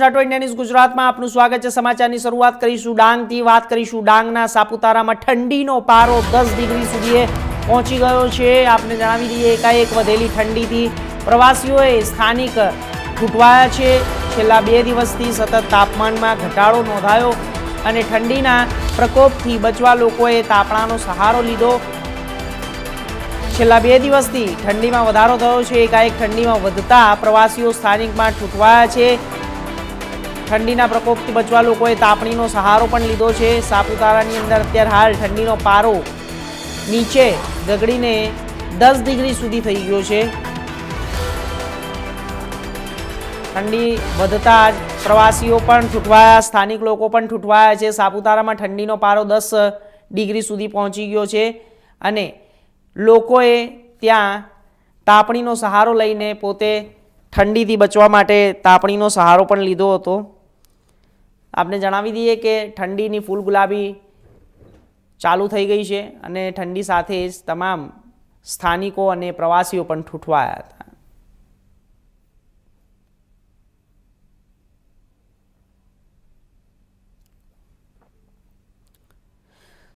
Rathod India ગુજરાતમાં આપનું સ્વાગત છે. સમાચારની શરૂઆત કરીશું ડાંગથી, વાત કરીશું ડાંગના સાપુતારામાં ઠંડીનો પારો દસ ડિગ્રી સુધી પહોંચી ગયો છે. આપને જણાવી દઈએ, એકાએક વધેલી ઠંડીથી પ્રવાસીઓએ સ્થાનિક છૂટવાયા છે. છેલ્લા બે દિવસથી સતત તાપમાનમાં ઘટાડો નોંધાયો અને ઠંડીના પ્રકોપથી બચવા લોકોએ તાપણાનો સહારો લીધો. છેલ્લા બે દિવસથી ઠંડીમાં વધારો થયો છે. એકાએક ઠંડીમાં વધતા પ્રવાસીઓ સ્થાનિકમાં છૂટવાયા છે. ઠંડીના પ્રકોપથી બચવા લોકોએ તાપણીનો સહારો પણ લીધો છે. સાપુતારાની અંદર અત્યારે હાલ ઠંડીનો પારો નીચે ગગડીને દસ ડિગ્રી સુધી થઈ ગયો છે. ઠંડી વધતા જ પ્રવાસીઓ પણ છૂટવાયા, સ્થાનિક લોકો પણ છૂટવાયા છે. સાપુતારામાં ઠંડીનો પારો દસ ડિગ્રી સુધી પહોંચી ગયો છે અને લોકોએ ત્યાં તાપણીનો સહારો લઈને પોતે ઠંડીથી બચવા માટે તાપણીનો સહારો પણ લીધો હતો. આપને જણાવી દઈએ કે ઠંડીની ફૂલ ગુલાબી ચાલુ થઈ ગઈ છે અને ઠંડી સાથે જ તમામ સ્થાનિકો અને પ્રવાસીઓ પણ ઠૂંઠવાયા હતા.